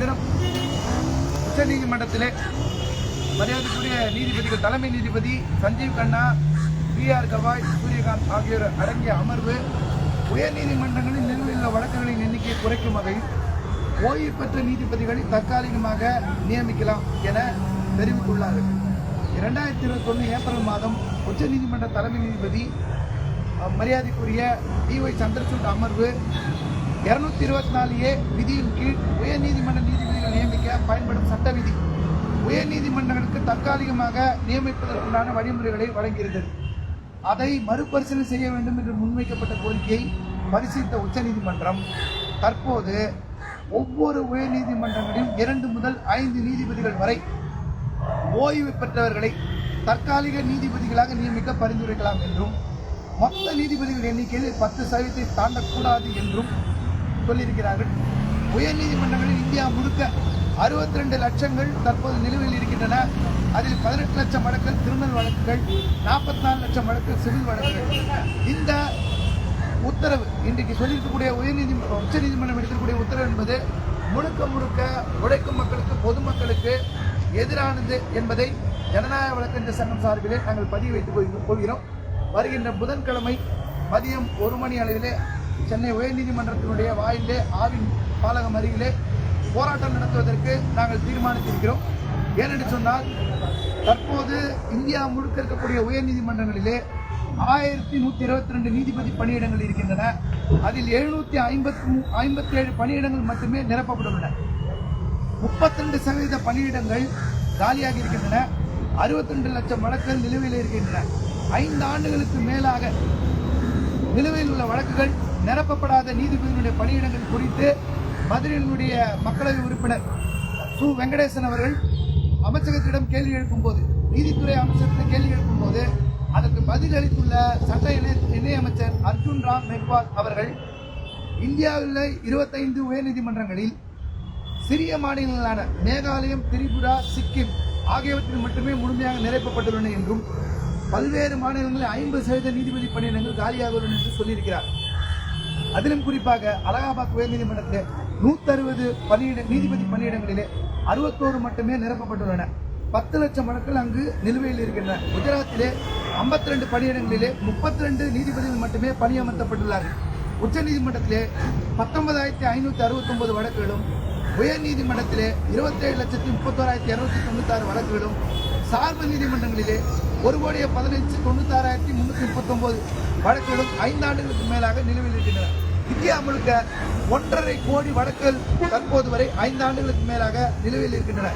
தினம் உச்சநீதிமன்றத்திலே மரியாதைக்குரிய நீதிபதிகள் தலைமை நீதிபதி சஞ்சீவ் கண்ணா பி ஆர் கவாய் சூரியகாந்த் ஆகியோர் அடங்கிய அமர்வு உயர்நீதிமன்றங்களில் நிலுவையில் உள்ள வழக்குகளின் எண்ணிக்கையை குறைக்கும் வகையில் ஓய்வு பெற்ற நீதிபதிகளை தற்காலிகமாக நியமிக்கலாம் என தெரிவித்துள்ளார்கள். இரண்டாயிரத்தி இருபத்தொன்று ஏப்ரல் மாதம் உச்சநீதிமன்ற தலைமை நீதிபதி மரியாதைக்குரிய மரியாதைக்குரிய டிஒய் சந்திரசூட் அமர்வு இருநூத்தி இருபத்தி நாலு ஏ விதியின் கீழ் உயர்நீதிமன்ற நீதிபதிகள் நியமிக்க பயன்படும் சட்ட விதி. உயர்நீதிமன்றங்களுக்கு தற்காலிகமாக நியமிப்பதற்குண்டான வழிமுறைகளை வழங்கியிருந்தது. அதை மறுபரிசீலனை செய்ய வேண்டும் என்று முன்வைக்கப்பட்ட கோரிக்கையை பரிசீலித்த உச்சநீதிமன்றம் தற்போது ஒவ்வொரு உயர்நீதிமன்றங்களிலும் இரண்டு முதல் ஐந்து நீதிபதிகள் வரை ஓய்வு பெற்றவர்களை தற்காலிக நீதிபதிகளாக நியமிக்க பரிந்துரைக்கலாம் என்றும் மொத்த நீதிபதிகள் எண்ணிக்கையில் பத்து சதவீதத்தை தாண்டக்கூடாது என்றும் சொல்லியிருக்கிறார்கள். உயர்நீதிமன்றங்களில் இந்தியா முழுக்க அறுபத்தி ரெண்டு லட்சங்கள் தற்போது நிலுவையில் இருக்கின்றன. அதில் பதினெட்டு லட்சம் வழக்குகள் கிரிமினல் வழக்குகள் நாற்பத்தி நாலு லட்சம் வழக்குகள் சிவில் வழக்குகள். இந்த உத்தரவு இன்றைக்கு சொல்லியிருக்கக்கூடிய உயர்நீதிமன்றம் உச்சநீதிமன்றம் எடுக்கக்கூடிய உத்தரவு என்பது முழுக்க முழுக்க உழைக்கும் மக்களுக்கு பொதுமக்களுக்கு எதிரானது என்பதை ஜனநாயக வழக்கறிஞர் சங்கம் சார்பிலே நாங்கள் பதிவு வைத்துக் கொள்கிறோம். வருகின்ற புதன்கிழமை மதியம் ஒரு மணி அளவிலே சென்னை உயர்நீதிமன்றத்தினுடைய வாயிலே ஆவின் பாலகம் அருகிலே போராட்டம் நடத்துவதற்கு நாங்கள் தீர்மானித்திருக்கிறோம். ஏனென்று சொன்னால் தற்போது இந்தியா முழுக்க இருக்கக்கூடிய உயர்நீதிமன்றங்களிலே ஆயிரத்தி நூற்றி இருபத்தி ரெண்டு நீதிபதி பணியிடங்கள் இருக்கின்றன. அதில் எழுநூற்றி ஐம்பத்தி ஐம்பத்தி ஏழு பணியிடங்கள் மட்டுமே நிரப்பப்பட்டுள்ளன. முப்பத்தி ரெண்டு சதவீத பணியிடங்கள் காலியாக இருக்கின்றன. அறுபத்தி ரெண்டு லட்சம் வழக்குகள் நிலுவையில் இருக்கின்றன. ஐந்து ஆண்டுகளுக்கு மேலாக நிலுவையில் உள்ள வழக்குகள் நிரப்பப்படாத நீதிபதியினுடைய பணியிடங்கள் குறித்து மதுரையினுடைய மக்களவை உறுப்பினர் சு. வெங்கடேசன் அவர்கள் அமைச்சகத்திடம் கேள்வி எழுப்பும்போது நீதித்துறை அமைச்சகத்திடம் கேள்வி எழுப்பும்போது அதற்கு பதில் அளித்துள்ள சட்ட இணை இணையமைச்சர் அர்ஜுன் ராம் மெக்வால் அவர்கள் இந்தியாவில் இருபத்தைந்து உயர்நீதிமன்றங்களில் சிறிய மாநிலங்களான மேகாலயம் திரிபுரா சிக்கிம் ஆகியவற்றில் மட்டுமே முழுமையாக நிரப்பப்பட்டுள்ளன என்றும் பல்வேறு மாநிலங்களில் ஐம்பது சதவீத நீதிபதி பணியிடங்கள் காலியாக உள்ளன என்று சொல்லியிருக்கிறார். அதிலும் குறிப்பாக அலகாபாத் உயர்நீதிமன்றத்தில் நூத்தறுபது பணியிட நீதிபதி பணியிடங்களிலே அறுபத்தோரு மட்டுமே நிரப்பப்பட்டுள்ளன. பத்து லட்சம் வழக்குகள் அங்கு நிலுவையில் இருக்கின்றன. குஜராத்திலே 52 ரெண்டு பணியிடங்களிலே முப்பத்தி ரெண்டு நீதிபதிகள் மட்டுமே பணியமர்த்தப்பட்டுள்ளார்கள். உச்சநீதிமன்றத்திலே பத்தொன்பதாயிரத்தி ஐநூற்றி அறுபத்தொன்பது வழக்குகளும் உயர்நீதிமன்றத்திலே இருபத்தேழு லட்சத்தி முப்பத்தோராயிரத்தி இருநூத்தி தொண்ணூத்தாறு வழக்குகளும் சார்பு நீதிமன்றங்களிலே ஒரு கோடியே பதினஞ்சு தொண்ணூத்தாறாயிரத்தி முன்னூற்றி முப்பத்தொம்போது வழக்குகளும் ஐந்தாண்டுகளுக்கு மேலாக நிலுவையில் இருக்கின்றன இந்தியா முழுக்க ஒன்றரை கோடி வழக்குகள் தற்போது வரை ஐந்து ஆண்டுகளுக்கு மேலாக நிலுவையில் இருக்கின்றன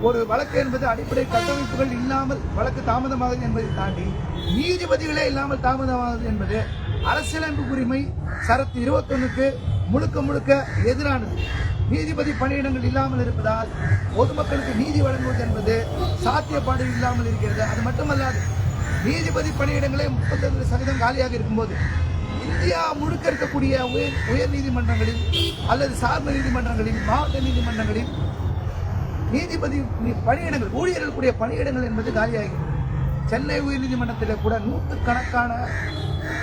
ஒரு வழக்கு என்பது அடிப்படை கட்டமைப்புகள் இல்லாமல் வழக்கு தாமதமாகுது என்பதை தாண்டி நீதிபதிகளே இல்லாமல் தாமதமாகுது என்பது அரசியலமைப்பு உரிமை சரத்து இருபத்தொன்னுக்கு முழுக்க முழுக்க எதிரானது. நீதிபதி பணியிடங்கள் இல்லாமல் இருப்பதால் பொதுமக்களுக்கு நீதி வழங்குவது என்பது சாத்தியப்பாடு இல்லாமல் இருக்கிறது. அது மட்டுமல்லாது நீதிபதி பணியிடங்களே முப்பத்தொன்று சதவீதம் காலியாக இருக்கும்போது இந்தியா முழுக்க இருக்கக்கூடிய உயர் உயர் நீதிமன்றங்களில் அல்லது சார்ந்த நீதிமன்றங்களில் மாவட்ட நீதிமன்றங்களில் நீதிபதி பணியிடங்கள் ஊழியர்களுக்குரிய பணியிடங்கள் என்பது காலியாகி சென்னை உயர்நீதிமன்றத்தில் கூட நூற்றுக்கணக்கான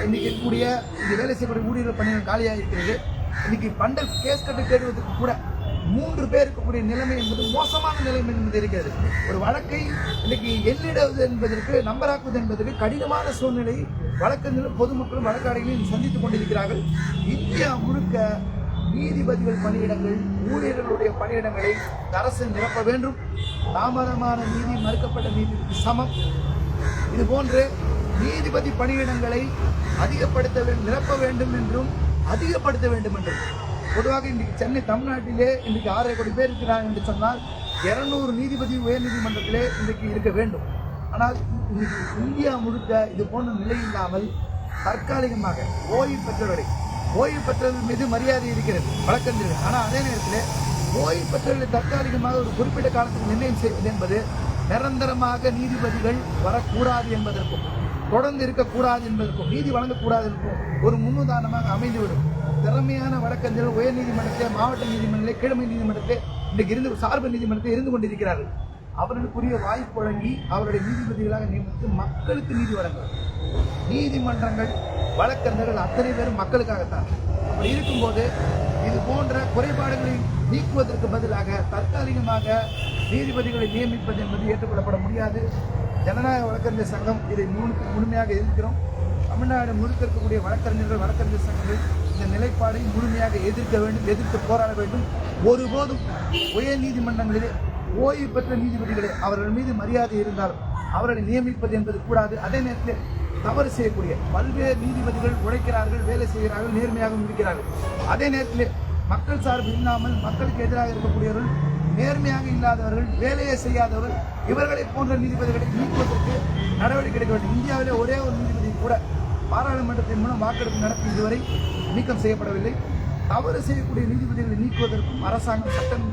இன்னைக்கு இருக்கக்கூடிய இங்கே வேலை செய்யக்கூடிய ஊழியர்கள் பணியிடம் காலியாக இருக்கிறது. இன்னைக்கு பண்டல் கேஸ் கட்டு தேடுவதற்கு கூட மூன்று பேர் இருக்கக்கூடிய நிலைமை என்பது மோசமான நிலைமை என்பது இருக்கிறது. ஒரு வழக்கை இன்னைக்கு எண்ணிடுவது என்பதற்கு நம்பராக்குவது என்பதற்கு கடினமான சூழ்நிலை வழக்கறிஞர்கள் பொதுமக்களும் வழக்காடுகளையும் சந்தித்துக் கொண்டிருக்கிறார்கள். இந்தியா முழுக்க நீதிபதிகள் பணியிடங்கள் ஊழியர்களுடைய பணியிடங்களை அரசு நிரப்ப வேண்டும். தாமதமான நீதி மறுக்கப்பட்ட நீதிக்கு சமம். இது போன்று நீதிபதி பணியிடங்களை அதிகப்படுத்த வேண்டும் நிரப்ப வேண்டும் என்றும் அதிகப்படுத்த வேண்டும் என்று. பொதுவாக இன்றைக்கு சென்னை தமிழ்நாட்டிலே இன்றைக்கு ஆறரை கோடி பேர் இருக்கிறாங்க என்று சொன்னால் இரநூறு நீதிபதி உயர்நீதிமன்றத்திலே இன்றைக்கு இருக்க வேண்டும். ஆனால் இன்றைக்கு இந்தியா முழுக்க இது போன்ற நிலை இல்லாமல் தற்காலிகமாக ஓய்வு பெற்றவரை ஓய்வு பெற்றவர்கள் மீது மரியாதை இருக்கிறது. வழக்கறிஞர்கள் ஆனால் அதே நேரத்தில் ஓய்வு பெற்றவர்களை தற்காலிகமாக ஒரு குறிப்பிட்ட காலத்துக்கு நிர்ணயம் செய்வது என்பது நிரந்தரமாக நீதிபதிகள் வரக்கூடாது என்பதற்கும் தொடர்ந்து இருக்கக்கூடாது என்பதற்கும் நீதி வழங்கக்கூடாது என்றும் ஒரு முன்னுதாரணமாக அமைந்துவிடும். திறமையான வழக்கறிஞர்கள் உயர் நீதிமன்றத்திலே மாவட்ட நீதிமன்றத்திலே கீழமை நீதிமன்றத்திலே இன்றைக்கு இருந்து சார்பு நீதிமன்றத்தில் இருந்து கொண்டிருக்கிறார்கள். அவர்களுக்குரிய வாய்ப்பு வழங்கி அவருடைய நீதிபதிகளாக நியமித்து மக்களுக்கு நீதி வழங்குவது நீதிமன்றங்கள் வழக்கறிஞர்கள் அத்தனை பேரும் மக்களுக்காகத்தான். அப்படி இருக்கும்போது இது போன்ற குறைபாடுகளை நீக்குவதற்கு பதிலாக தற்காலிகமாக நீதிபதிகளை நியமிப்பது என்பது ஏற்றுக்கொள்ளப்பட முடியாது. ஜனநாயக வழக்கறிஞர் சங்கம் இதை முழு முழுமையாக எதிர்க்கிறோம். தமிழ்நாடு முழுக்க இருக்கக்கூடிய வழக்கறிஞர்கள் வழக்கறிஞர் சங்கங்கள் இந்த நிலைப்பாடை முழுமையாக எதிர்க்க வேண்டும் எதிர்த்து போராட வேண்டும். ஒருபோதும் உயர் நீதிமன்றங்களிலே ஓய்வு பெற்ற நீதிபதிகளே அவர்கள் மீது மரியாதை இருந்தால் அவர்களை நியமிப்பது என்பது கூடாது. அதே நேரத்தில் தவறு செய்யக்கூடிய பல்வேறு நீதிபதிகள் உழைக்கிறார்கள் வேலை செய்கிறார்கள் நேர்மையாகவும் இருக்கிறார்கள். அதே நேரத்தில் மக்கள் சார்பு இல்லாமல் மக்களுக்கு எதிராக இருக்கக்கூடியவர்கள் நேர்மையாக இல்லாதவர்கள் வேலையை செய்யாதவர்கள் இவர்களை போன்ற நீதிபதிகளை நீக்குவதற்கு நடவடிக்கை எடுக்க வேண்டும். இந்தியாவிலே ஒரே ஒரு நீதிபதி கூட பாராளுமன்றத்தின் மூலம் வாக்கெடுப்பு நடத்தி இதுவரை நீக்கம் செய்யப்படவில்லை. தவறு செய்யக்கூடிய நீதிபதிகளை நீக்குவதற்கும் அரசாங்கம் சட்டம்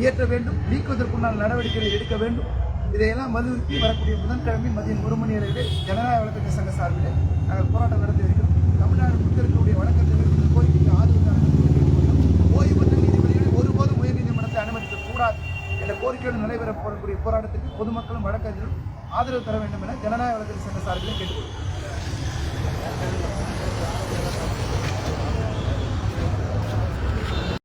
இயற்ற வேண்டும். நீக்குவதற்குண்டான நடவடிக்கைகளை எடுக்க வேண்டும். இதையெல்லாம் வலியுறுத்தி வரக்கூடிய புதன்கிழமை மதியம் ஒரு மணி அளவிலே ஜனநாயக வழக்கறிஞர் சங்க சார்பிலே நாங்கள் போராட்டம் நடத்தி இருக்கிறோம் தமிழ்நாடு முழுக்க இருக்கக்கூடிய வழக்கறிஞர்கள் கோரிக்கைக்கு ஆதரவு கோரிக்கையோடு நடைபெறப் போகக்கூடிய போராட்டத்துக்கு பொதுமக்களும் வழக்கறிஞரும் ஆதரவு தர வேண்டும் என ஜனநாயக வழக்கறிஞர் சங்க சார்பில் கேட்டுக்கொள்கிறேன்